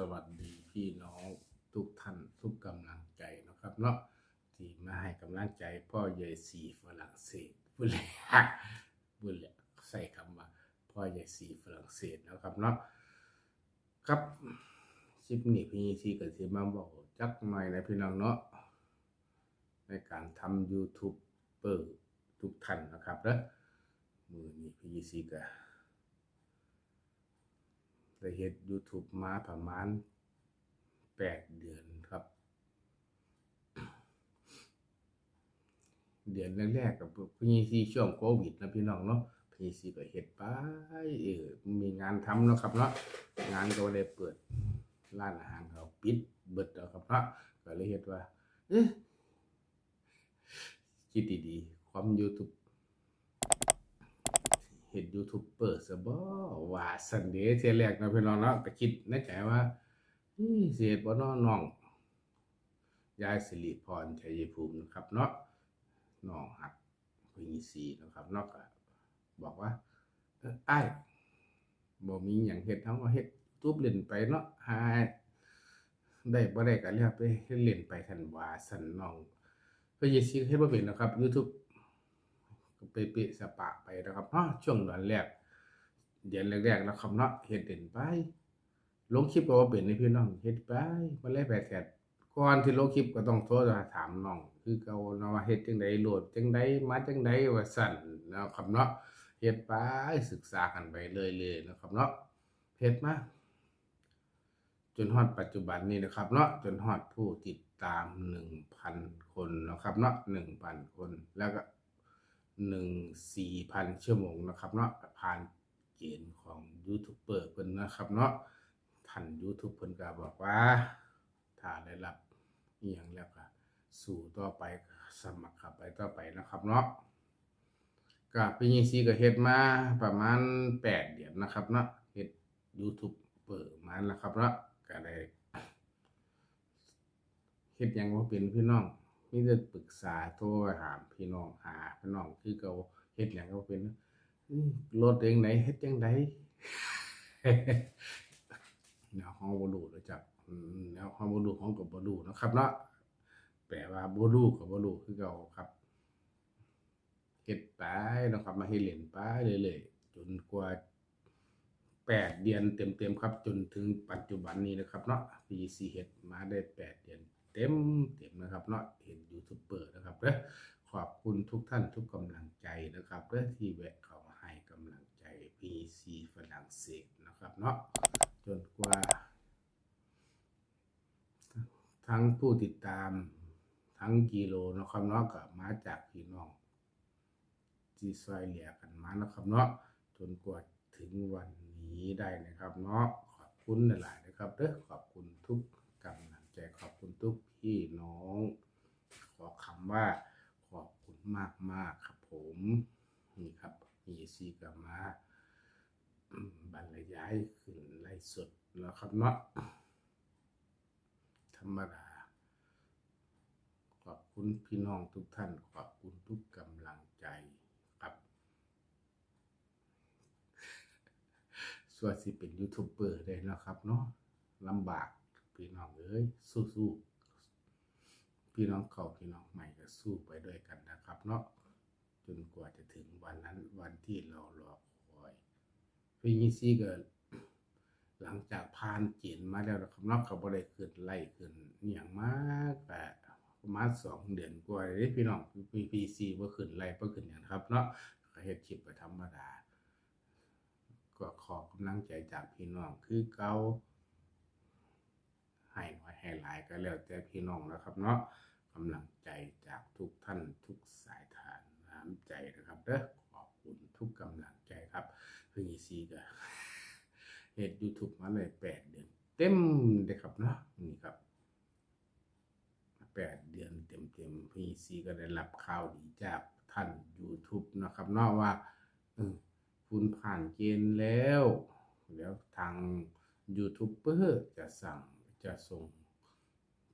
สวัสดีพี่น้องทุกท่านทุกกำลังใจนะครับเนาะที่มาให้กำลังใจพ่อใหญ่สีฝรั่งเศสบุญเลยบุญเลยใส่คำว่าพ่อใหญ่สีฝรั่งเศสนะครับเนาะครับคลิปนี้พี่ซีก็สิมาบอกจักหน่อยนะพี่น้องเนาะในการทำ YouTube เปิดทุกท่านนะครับเนาะมือนี้พี่ซีก็ ได้เฮ็ด YouTube มาประมาณ8เดือนครับ เดือนแรกๆกับพี่ซีช่วงโควิดนะพี่น้องเนาะพี่ซีก็เฮ็ดไปเออมีงานทำเนาะครับเนาะงานก็บ่ได้เปิดร้านอาหารเขาปิดเบิดแล้วครับเนาะก็เลยเฮ็ดว่าคิดดีๆความ YouTube ห็นยูทูบเบอร์ซะบ่ว่าสันเดย์เทียแรกนะพี่น้องเนาะก็คิดในใจว่าเฮ้ยบ่เนาะน้องยายสิริพรชัยภูมินะครับ เนาะน้องหักพี่สีนะครับเนาะก็บอกว่าเอออ้ายบ่มีหยังเฮ็ดเฮาก็เฮ็ดทูบเล่นไปเนาะหาได้บ่ได้ก็แล้วไปเฮ็ดเล่นไปท่านว่าสันน้องพี่สีเฮ็ดบ่เป็นหรอกครับ YouTube ก็ ไปเปะสปะไปนะครับเนาะช่วงเดือนแรกเดือนแรกๆนะครับเนาะเฮ็ดเด่นไป ลงคลิปก็ว่าเป็นในพี่น้องเฮ็ดไปมาเลยแปดแสนก่อนที่ลงคลิปก็ต้องโทรถามน้อง คือเก่าเนาะว่าเฮ็ดจังไดโหลดจังไดมาจังไดว่าสั่นนะครับเนาะเฮ็ดไปศึกษากันไปเรื่อยๆนะครับเนาะเฮ็ดมาจนฮอดปัจจุบันนี้นะครับเนาะจนฮอดผู้ติดตาม 1,000 คนนะครับเนาะ1,000 คนแล้วก็ หนึ่งสี่พันชั่วโมงนะครับเนาะผ่านเกณฑ์ของยูทูบเบอร์เพิ่นนะครับเนาะท่านยูทูบเพิ่นก็บอกว่าถ้าได้รับอีหยังแล้วก็สู่ต่อไปสมัครเข้าไปต่อไปนะครับเนาะก็ปีนี้ซีก็เฮ็ดมาประมาณแปดเดือนนะครับเนาะเฮ็ดยูทูบเบอร์มาแล้วครับเนาะก็ได้เฮ็ดยังบ่าเป็นพี่น้อง มีแต่ปรึกษาโทรหาพี่น้องหาพี่น้องคือเขาเฮ็ดหยังก็เป็นอื้อรถเองไหนเฮ็ดจังไดแนวเฮาบ่รู้รู้จักอืมแนวเฮาบ่รู้เฮาก็บ่รู้นะครับเนาะแปลว่าบ่รู้ก็บ่รู้คือเก่าครับเฮ็ดไปนะครับ มาเฮ็ดเล่นไปเรื่อยๆจนกว่าแปดเดือนเต็มๆครับ จนถึงปัจจุบันนี้นะครับเนาะปี4เฮ็ดมาได้แปดเดือน เต็มเต็มนะครับเนาะเห็นยูทูบเบอร์นะครับเด้อขอบคุณทุกท่านทุกกำลังใจนะครับเด้อที่แวะเข้ามาให้กำลังใจ PC ฝรั่งเศสนะครับเนาะจนกว่า ทั้งผู้ติดตามทั้งกิโลนะครับเนาะก็มาจากพี่น้องที่ซอยเหลียกันมานะครับเนาะจนกว่าถึงวันนี้ได้นะครับเนาะขอบคุณหลายๆนะครับเด้อขอบคุณทุกกำลัง ใจขอบคุณทุกพี่น้อง ขอคำว่าขอบคุณมากมากครับผมนี่ครับมีซีกับมาบรรยายขึ้นไล่สดแล้วครับเนาะธรรมดาขอบคุณพี่น้องทุกท่าน ขอบคุณทุกกำลังใจครับส่วนสิเป็นยูทูบเบอร์ได้นะครับเนาะลำบาก พี่น้องเอ้ยสู้ๆพี่น้องเขาพี่น้องใหม่ก็สู้ไปด้วยกันนะครับเนาะจนกว่าจะถึงวันนั้นวันที่เรารอคอยพี่ยิซี่ก็หลังจากผ่านเกณฑ์มาแล้วนะครับเนอกกับบริขึ้นไล่ขึ้นอหย่างมากแต่ประมาณสองเดือนกว่าเลยพี่น้องปีปีซีว่าขึ้นไล่ว่าขึ้นอย่างครับเนาะเฮ็ดคลิปไปธรรมดา ก็ขอกำลังใจจากพี่น้องคือเก่า ให้น้อยให้หลายก็แล้วแต่พี่น้องนะครับเนาะกำลังใจจากทุกท่านทุกสายทานน้ำใจนะครับเด้อขอบคุณทุกกำลังใจครับพี่ซีก็เฮ็ด YouTube มาเลยแปดเดือนเต็มเลยครับเนาะนี่ครับแปดเดือนเต็มเต็มๆพี่ซีก็ได้รับข่าวดีจากท่าน YouTube นะครับเนาะว่าคุณผ่านเกณฑ์แล้ว แล้วทางยูทูบเบอร์จะสั่ง จะส่ง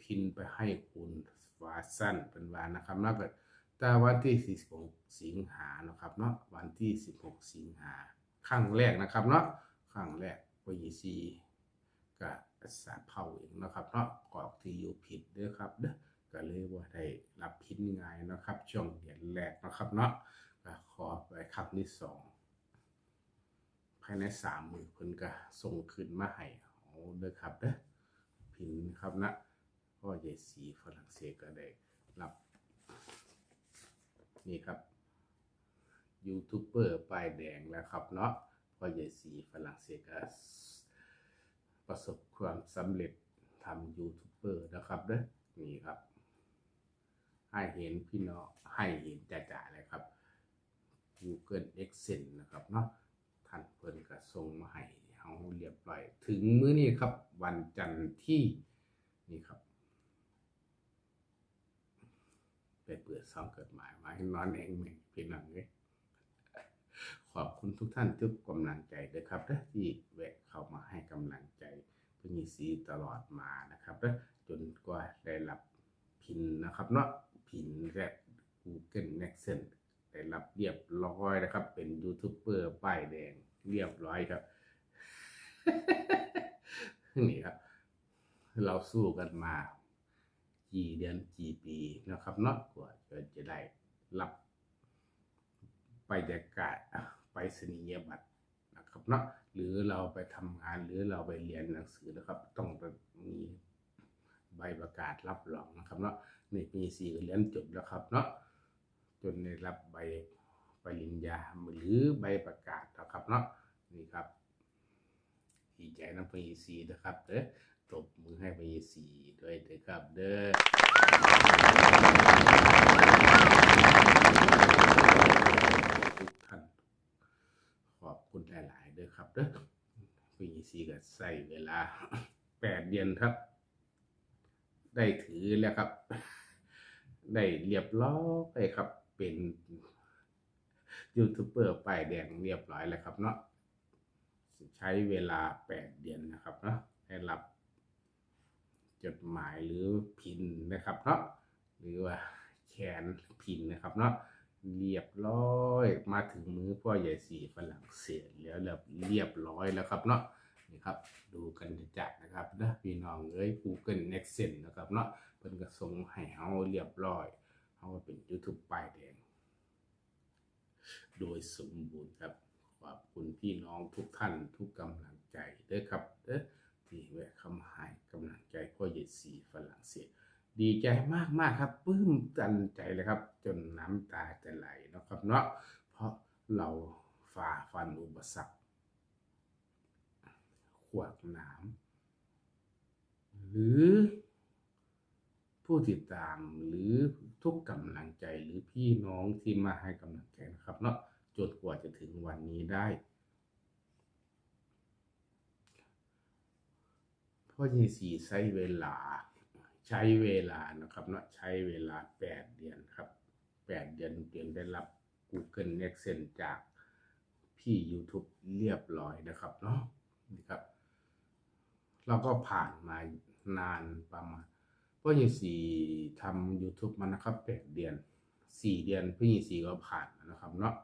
พินไปให้คุณวาสั้นเป็นวานนะครับแล้วก็แต่วันที่ 16 สิงหานะครับเนาะวันที่ 16 สิงหาครั้งแรกนะครับเนาะครั้งแรกวีซีก็สาเผาเองนะครับเนาะกรอกที่อยู่ผิดด้อครับเด้อก็เลยว่าได้รับพินง่ายนะครับ ช่วงเดือนแรกนะครับเนาะก็ขอไปครั้งที่สองภายในสามมือเพิ่นก็ส่งขึ้นมาให้เอาเด้อครับเด้อ พินครับนะพ่อใหญ่สีฝรั่งเศสก็ได้รับ นี่ครับยูทูบเบอร์ป้ายแดงแล้วครับเนาะพ่อใหญ่สีฝรั่งเศสก็ประสบความสำเร็จทำยูทูบเบอร์นะครับเด้อนี่ครับ ให้เห็นพี่น้องให้เห็นจ่าๆเลยครับ Google Excel นะครับเนาะท่านเพิ่นก็ส่งมาให้ เฮาเรียบร้อย ถึงมื้อนี้ครับ วันจันทร์ที่นี่ครับไปเปิดซองเกิดหมายมาให้นอนเองเหมือนพี่น้องเลยขอบคุณทุกท่านทุกกำลังใจด้วยครับนะที่แวะเข้ามาให้กำลังใจพื่อมีสีตลอดมานะครับนะจนกว่าได้รับพินนะครับเนาะพินแรก Google Nexus ได้รับเรียบร้อยนะครับ เป็นยูทูบเบอร์ป้ายแดงเรียบร้อยครับ นี่ครับเราสู้กันมากี่เดือนกี่ปีนะครับเนาะกว่าจะได้รับไปยากาศไปสนียบัตรนะครับเนาะหรือเราไปทำงานหรือเราไปเรียนหนังสือนะครับ ต้องมีใบประกาศรับรองนะครับเนาะนี่ปีสี่เรียนจบแล้วครับเนาะจนได้รับใบปริญญาหรือใบประกาศนะครับเนาะนี่ครับ ดีใจนะปีสี่นะครับเด้อตบมือให้ไปสีด้วยเด้อครับเด้อทุกท่านขอบคุณหลายๆเด้อครับเด้อปีสีก็ใส่เวลาแปดเดือนครับ ได้ถือแล้วครับ ได้เรียบร้อยครับเป็นยูทูบเบอร์ป้ายแดงเรียบร้อยแล้วครับเนาะ ใช้เวลาแปดเดือนนะครับเนาะได้รับจดหมายหรือพินนะครับเนาะหรือว่าแขนพินนะครับเนาะเรียบร้อยมาถึงมือพ่อใหญ่สีฝรั่งเศสแล้วเรียบร้อยแล้วครับเนาะนี่ครับดูกันจัดนะครับนะพี่น้องเอ้ย Google Nexus นะครับเนาะเพิ่นก็ส่งให้เฮาเรียบร้อยเฮาเป็น YouTube ป้ายแดงโดยสมบูรณ์ครับ ขอบคุณพี่น้องทุกท่านทุกกำลังใจเด้อครับเด้อที่แวะเข้ามาให้กำลังใจพ่อเยสีฝรั่งเศสดีใจมากมากครับปลื้มตันใจเลยครับ จนน้ำตาจะไหลนะครับเนาะเพราะเราฝ่าฟันอุปสรรคขวากหน้ำหรือผู้ติดตามหรือทุกกำลังใจหรือพี่น้องที่มาให้กำลังใจนะครับเนาะ จนกว่าจะถึงวันนี้ได้ เพ่อเยสีใช้เวลา ใช้เวลานะครับเนาะใช้เวลาแปดเดือนครับแปดเดือนเดือนได้รับ Google Nexus จากพี่ YouTube เรียบร้อยนะครับเนาะนี่ครับเราก็ผ่านมานานประมาณพ่อเยสีทำ YouTube มานะครับแปดเดือนสี่เดือนพี่เยสีก็ผ่านนะครับเนาะ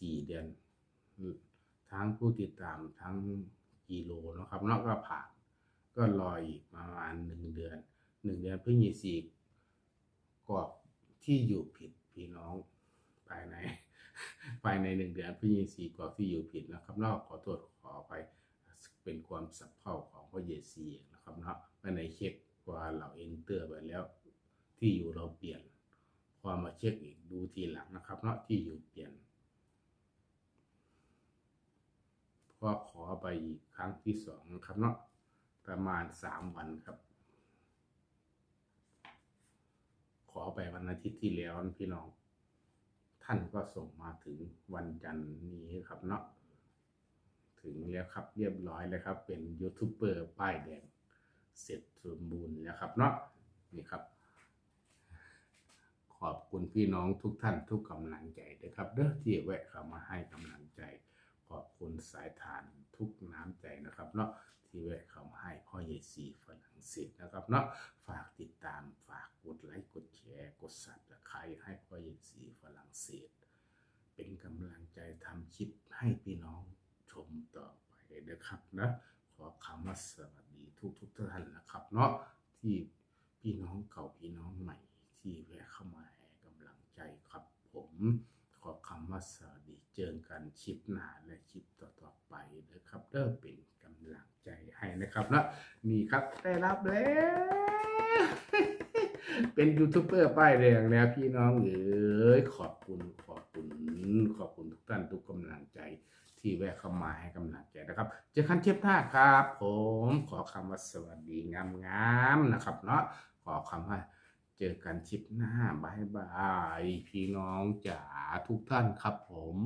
สี่เดือน ทั้งผู้ติดตามทั้งกิโลนะครับเนาะก็ผ่านก็รออีกประมาณหนึ่งเดือนหนึ่งเดือนเพื่อยีสีกรอบที่อยู่ผิดพี่น้องภายในภายในหนึ่งเดือนเพื่อยีสีกรอบที่อยู่ผิดนะครับนอกขอโทษขอไปเป็นความสับเพร่าของพ่อเยซีนะครับเนาะภายในเช็คว่าเราเอนเตอร์ไปแล้ว ที่อยู่เราเปลี่ยนพอมาเช็คอีกดูทีหลังนะครับเนาะที่อยู่เปลี่ยน ก็ขอไปอีกครั้งที่สองครับเนาะประมาณสามวันครับ ขอไปวันอาทิตย์ที่แล้วพี่น้อง ท่านก็ส่งมาถึงวันจันทร์นี้ครับเนาะถึงแล้วครับเรียบร้อยแล้วครับ เป็นยูทูบเบอร์ป้ายแดงเสร็จสมบูรณ์แล้วครับเนาะนี่ครับ ขอบคุณพี่น้องทุกท่านทุกกำลังใจด้วยครับ เด้อที่แวะเข้ามาให้กำลังใจ ขอบคุณสายทานทุกน้ำใจนะครับเนาะที่แวะเข้ามาให้พ่อเยซีฝรั่งเศสนะครับเนาะฝากติดตามฝากกดไลค์กดแชร์กดซับสไครต์ให้พ่อเยซีฝรั่งเศส เป็นกำลังใจทำคลิปให้พี่น้องชมต่อไปนะครับนะขอคำว่าสวัสดีทุกทุกท่านนะครับเนาะที่พี่น้องเก่าพี่น้องใหม่ที่แวะเข้ามาให้กำลังใจครับผม ขอคำว่าสวัสดีเจอกันคลิปหน้าและคลิปต่อๆไปนะครับเด้อเป็นกำลังใจให้นะครับเนาะนี่ครับได้รับแล้วเป็นยูทูบเบอร์ป้ายแดงแล้วพี่น้องเอ๋ยขอบคุณขอบคุณขอบคุณทุกท่านทุกกำลังใจที่แวะเข้ามาให้กำลังใจนะครับ เจอกันเทียบหน้าครับ ผมขอคำว่าสวัสดีงามๆนะครับเนาะขอคำว่า เจอกันชิปหน้าบายบาย พี่น้องจ๋าทุกท่านครับผม